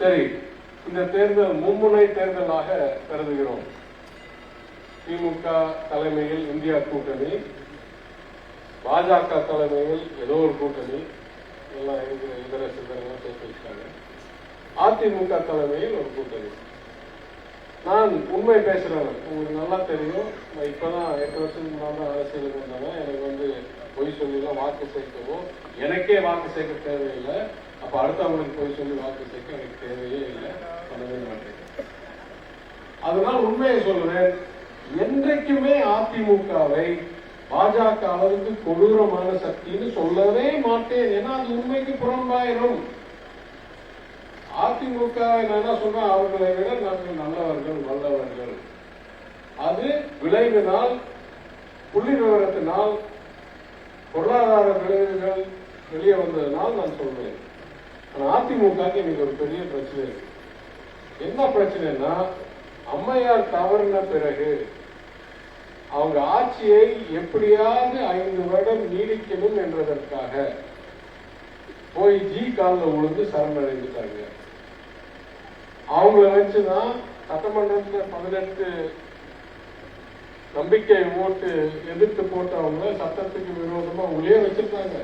சரி இந்த தேர்தல் மும்முனை தேர்தலாக கருதுகிறோம். திமுக தலைமையில் இந்தியா கூட்டணி பாஜக தலைமையில் ஏதோ ஒரு கூட்டணி எல்லாம் இருக்கிற இதர சிந்தனைகள் சேர்த்து வச்சாங்க அதிமுக தலைமையில் ஒரு கூட்டணி. நான் உண்மை பேசுறேன். உங்களுக்கு நல்லா தெரியும். நான் இப்பதான் எட்டு வருஷத்துக்கு முன்னாடி அரசியலுக்கு வந்தவன் எனக்கு வந்து பொய் சொல்லிலாம் வாக்கு சேர்க்கவும் எனக்கே வாக்கு சேர்க்க தேவையில்லை. அப்ப அடுத்தவங்களுக்கு பொய் சொல்லி வாக்கு சேர்க்க எனக்கு தேவையே இல்லை. பண்ணவே மாட்டேன். அதனால் உண்மையை சொல்றேன் என்றைக்குமே அதிமுகவை பாஜக அளவுக்கு கொடூரமான சக்தின்னு சொல்லவே மாட்டேன். ஏன்னா அது உண்மைக்கு புறம்பாயிரும். அதிமுக நான் என்ன சொல்றேன்? அவர்களை விட நாங்கள் நல்லவர்கள் வல்லவர்கள். அது விளைவினால் புள்ளி விவரத்தினால் பொருளாதார விளைவுகள் வெளியே வந்ததுனால் நான் சொல்றேன். ஆனால் அதிமுகக்கு இன்னைக்கு ஒரு பெரிய பிரச்சனை இருக்கு. என்ன பிரச்சனைனா அம்மையார் தவறின பிறகு அவங்க ஆட்சியை எப்படியாவது ஐந்து வருடம் நீடிக்கணும் என்றதற்காக போய் ஜி காலில் உழுந்து சரணடைந்துட்டாங்க. அவங்கள வச்சுதான் சட்டமன்றத்துல பதினெட்டு நம்பிக்கை ஓட்டு எதிர்த்து போட்டவங்க சட்டத்துக்கு விரோதமா உள்ளே வச்சிருக்காங்க.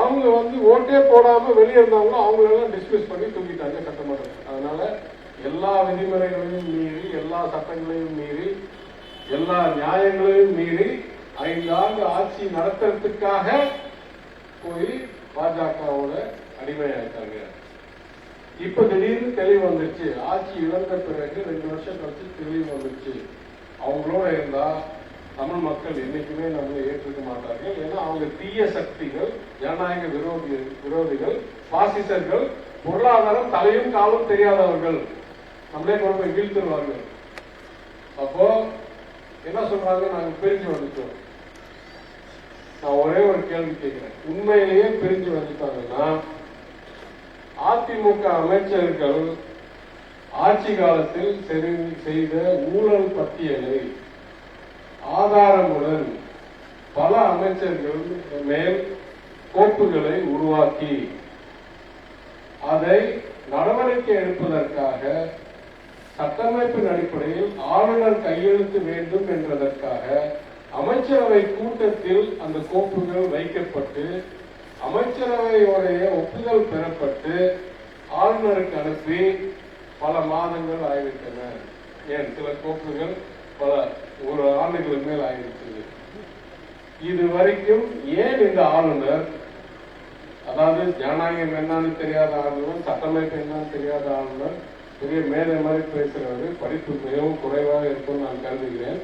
அவங்க வந்து ஓட்டே போடாம வெளியே இருந்தவங்க அவங்களெல்லாம் டிஸ்மிஸ் பண்ணி தூக்கிட்டாங்க சட்டமன்றம் அதனால எல்லா விதிமுறைகளையும் மீறி எல்லா சட்டங்களையும் மீறி எல்லா நியாயங்களையும் மீறி ஐந்து ஆண்டு ஆட்சி நடத்துறதுக்காக போய் பாஜகவோட அடிமையாயிட்டாங்க. இப்ப திடீர்னு தெளிவு வந்துருச்சு. ஆட்சி இழந்த பிறகு ரெண்டு வருஷம் கழிச்சு தெளிவு வந்துருச்சு. அவங்களோட இருந்தா தமிழ் மக்கள் என்னைக்குமே நம்மளை ஏற்றுக்க மாட்டார்கள். ஏன்னா அவங்க தீய சக்திகள் ஜனநாயக விரோதி விரோதிகள் பாசிசர்கள் பொருளாதாரம் தலையும் காலும் தெரியாதவர்கள். நம்மளே கொண்டு போய் வீழ்த்துருவார்கள். அப்போ என்ன சொல்றாங்க? நாங்க பிரிஞ்சு வந்துட்டோம். நான் ஒரே ஒரு கேள்வி கேட்கிறேன். உண்மையிலேயே பிரிஞ்சு வந்துட்டாங்கன்னா அதிமுக அமைச்சர்கள் ஆட்சி காலத்தில் செய்த ஊழல் பட்டியலை ஆதாரமுடன் பல அமைச்சர்கள் மேல் கோப்புகளை உருவாக்கி அதை நடவடிக்கை எடுப்பதற்காக சட்டமைப்பின் அடிப்படையில் ஆளுநர் கையெழுத்து வேண்டும் என்பதற்காக அமைச்சரவை கூட்டத்தில் அந்த கோப்புகள் வைக்கப்பட்டு அமைச்சரவையுடைய ஒப்புதல் பெறப்பட்டு ஆளுநருக்கு அனுப்பி பல மாதங்கள் ஆகிவிட்டன. ஏன்? சில கோப்புகள் பல ஒரு ஆண்டுகளுக்கு மேல் ஆகிவிட்டது. இது வரைக்கும் ஏன் இந்த ஆளுநர் அதாவது ஜனநாயகம் என்னன்னு தெரியாத ஆளுநர் சட்டமைப்பு என்னன்னு தெரியாத ஆளுநர் பெரிய மேலே மாதிரி பேசுறவர் படிப்பு மிகவும் குறைவாக இருக்கும்னு நான் கருதுகிறேன்.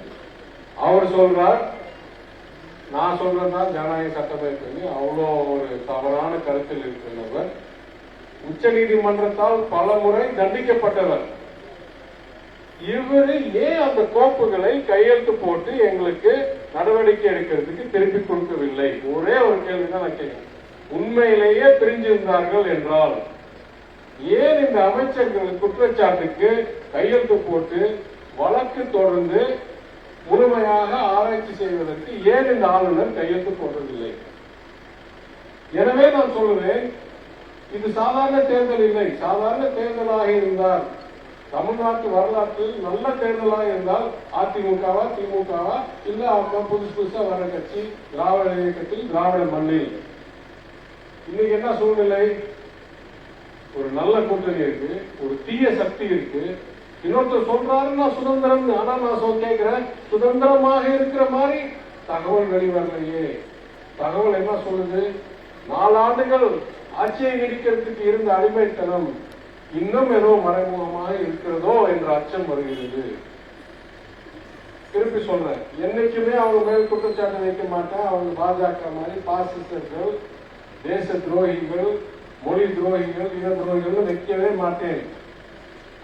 அவர் சொல்றார் நான் சொல்றதுதான் ஜனநாயக சட்டமைப்பு அவ்வளோ ஒரு தவறான கருத்தில் இருக்கிறவர். உச்ச நீதிமன்றத்தால் பல முறை தண்டிக்கப்பட்டவர். இவரு ஏன் அந்த கோப்புகளை கையெழுத்து போட்டு எங்களுக்கு நடவடிக்கை எடுக்கிறதுக்கு திருப்பி கொடுக்கவில்லை? ஒரே ஒரு கேள்விதான் நான் கேட்கிறேன். உண்மையிலேயே பிரிஞ்சிருந்தார்கள் என்றால் ஏன் இந்த அமைச்சர்கள் குற்றச்சாட்டுக்கு கையெழுத்து போட்டு வழக்கு தொடர்ந்து முழுமையாக ஆராய்ச்சி செய்வதற்கு ஏன் இந்த ஆளுநர் கையெழுத்து போடுறதில்லை? எனவே நான் சொல்லுவேன் இது சாதாரண தேர்தல் இல்லை. சாதாரண தேர்தலாக இருந்தால் தமிழ்நாட்டு வரலாற்றில் நல்ல தேர்தலாக இருந்தால் அதிமுகவா திமுகவா இல்ல அவங்க புதுசு புதுசா வர கட்சி திராவிட இயக்கத்தில் திராவிட மண்ணில். இன்னைக்கு என்ன சூழ்நிலை? ஒரு நல்ல கூட்டணி இருக்கு ஒரு தீய சக்தி இருக்கு. இன்னொருத்தர் சொல்றாருன்னா சுதந்திரம் ஆனா நான் சொல் கேட்கிறேன் சுதந்திரமாக இருக்கிற மாதிரி தகவல் வெளிவரலையே. தகவல் என்ன சொல்லுது? நாலாண்டுகள் ஆட்சியை நீடிக்கிறதுக்கு இருந்த அடிமைத்தனம் இன்னும் ஏதோ மறைமுகமாக இருக்கிறதோ என்ற அச்சம் வருகிறது. திருப்பி சொல்றேன். என்னைக்குமே அவங்க மேல் குற்றச்சாட்டு வைக்க மாட்டேன். அவங்க பாஜக மாதிரி பாசிஸ்டர்கள் தேச துரோகிகள் மொழி துரோகிகள் இன துரோகிகள் வைக்கவே மாட்டேன்.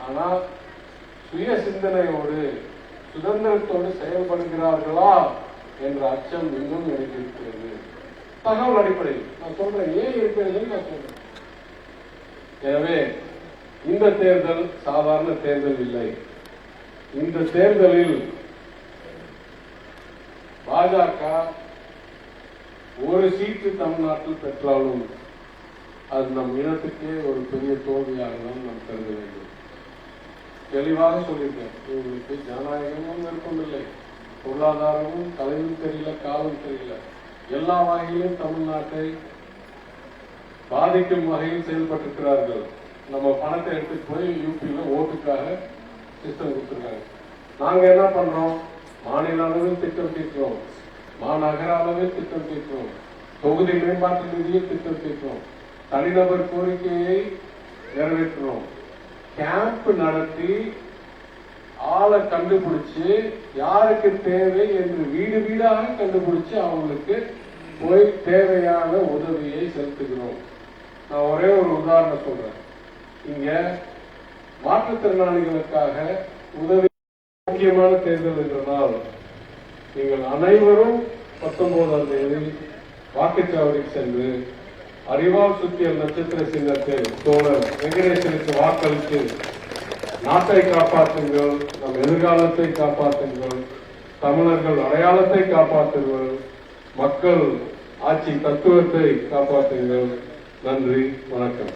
ஆனா சுய சிந்தனையோடு சுதந்திரத்தோடு செயல்படுகிறார்களா என்ற அச்சம் இன்னும் எனக்கு இருக்கிறது. தகவல் அடிப்படையில். நான் சொல்றேன் ஏன் இருக்கிறதுன்னு நான் சொல்றேன். எனவே இந்த தேர்தல் சாதாரண தேர்தல் இல்லை. இந்த தேர்தலில் பாஜக ஒரு சீட்டு தமிழ்நாட்டில் பெற்றாலும் அது நம் இனத்துக்கே ஒரு பெரிய தோல்வியாக தான் நாம் கருத வேண்டும். தெளிவாக சொல்லியிருக்கேன். இவங்களுக்கு ஜனநாயகமும் விருப்பமில்லை. பொருளாதாரமும் தலையும் தெரியல காலம் தெரியல. எல்லா வகையிலும் தமிழ்நாட்டை பாதிக்கும் வகையில் செயல்பட்டிருக்கிறார்கள். நம்ம பணத்தை எடுத்து போய் யூபியில் ஓட்டுக்காக சிஸ்டம் கொடுத்துருக்காங்க. நாங்க என்ன பண்றோம்? மாநில அளவில் திட்டம் தீர்க்கிறோம் மாநகர அளவில் திட்டம் தீர்க்கிறோம் தொகுதி மேம்பாட்டு நிதியை திட்டம் தீர்க்கிறோம் தனிநபர் கோரிக்கையை நிறைவேற்றுறோம். கேம்ப் நடத்தி ஆளை கண்டுபிடிச்சு யாருக்கு தேவை என்று வீடு வீடாக கண்டுபிடிச்சு அவங்களுக்கு போய் தேவையான உதவியை செலுத்துகிறோம். நான் ஒரே ஒரு உதாரணம் சொல்றேன். இங்க மாற்றுத்திறனாளிகளுக்காக உதவி முக்கியமான தேர்தல் என்றனால் நீங்கள் அனைவரும் பத்தொன்பதாம் தேதி வாக்குச்சாவடிக்கு சென்று அறிவால் சுற்றிய நட்சத்திர சின்னத்தில் தோழர் வெங்கடேசனுக்கு வாக்களித்து நாட்டை காப்பாற்றுங்கள் நம் எதிர்காலத்தை காப்பாற்றுங்கள் தமிழர்கள் அடையாளத்தை காப்பாற்றுங்கள் மக்கள் ஆட்சி தத்துவத்தை காப்பாற்றுங்கள். நன்றி வணக்கம்.